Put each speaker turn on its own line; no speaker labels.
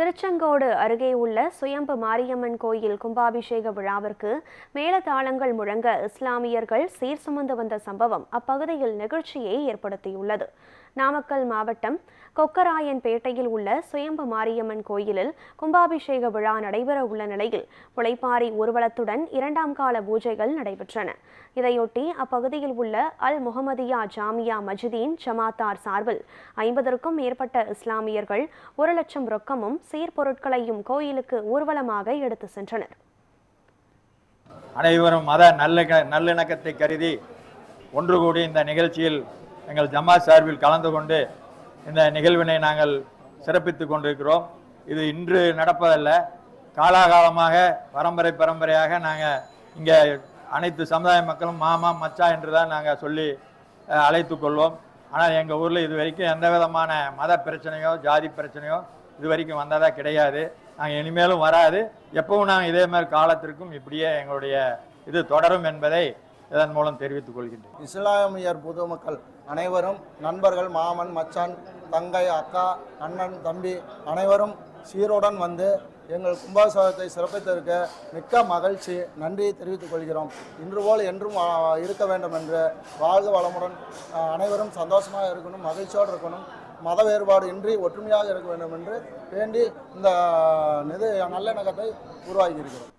திருச்செங்கோடு அருகே உள்ள சுயம்பு மாரியம்மன் கோயில் கும்பாபிஷேக விழாவிற்கு மேலதாளங்கள் முழங்க இஸ்லாமியர்கள் சீர் சுமந்து வந்த சம்பவம் அப்பகுதியில் நெகிழ்ச்சியை ஏற்படுத்தியுள்ளது. நாமக்கல் மாவட்டம் கொக்கராயன்பேட்டையில் உள்ள சுயம்பு மாரியம்மன் கோயிலில் கும்பாபிஷேக விழா நடைபெற உள்ள நிலையில் முளைப்பாரி ஊர்வலத்துடன் இரண்டாம் கால பூஜைகள் நடைபெற்றன. இதையொட்டி அப்பகுதியில் உள்ள அல் முகமதியா ஜாமியா மஜிதீன் ஜமாத்தார் சார்பில் ஐம்பதற்கும் மேற்பட்ட இஸ்லாமியர்கள் ஒரு லட்சம் ரொக்கமும் சீர்பொருட்களையும் கோயிலுக்கு ஊர்வலமாக எடுத்து சென்றனர்.
அனைவரும் மத நல்ல நல்லிணக்கத்தை கருதி ஒன்று கூடி இந்த நிகழ்ச்சியில் எங்கள் ஜமா சார்பில் கலந்து கொண்டு இந்த நிகழ்வினை நாங்கள் சிறப்பித்துக் கொண்டிருக்கிறோம். இது இன்று நடப்பதல்ல. காலாகாலமாக பரம்பரை பரம்பரையாக நாங்கள் இங்கே அனைத்து சமுதாய மக்களும் மாமா மச்சா என்று தான் நாங்கள் சொல்லி அழைத்து கொள்வோம். ஆனால் எங்கள் ஊரில் இது வரைக்கும் எந்த விதமான மத பிரச்சனையோ ஜாதி பிரச்சனையோ இது வரைக்கும் வந்ததாக கிடையாது. நாங்கள் இனிமேலும் வராது. எப்பவும் நாங்கள் இதே மாதிரி காலத்திற்கும் இப்படியே எங்களுடைய இது தொடரும் என்பதை இதன் மூலம் தெரிவித்துக் கொள்கின்றேன்
இஸ்லாமியர் பொதுமக்கள் அனைவரும் நண்பர்கள் மாமன் மச்சான் தங்கை அக்கா அண்ணன் தம்பி அனைவரும் சீருடன் வந்து எங்கள் கும்பாசோகத்தை சிறப்பித்திருக்க மிக்க மகிழ்ச்சி நன்றி தெரிவித்துக் கொள்கிறோம். இன்று போல் என்றும் இருக்க வேண்டும் என்று வாழ்க வளமுடன் அனைவரும் சந்தோஷமாக இருக்கணும் மகிழ்ச்சியோடு இருக்கணும். மத வேறுபாடு இன்றி ஒற்றுமையாக இருக்க வேண்டும் என்று வேண்டி இந்த இது நல்லிணக்கத்தை உருவாக்கி இருக்கிறோம்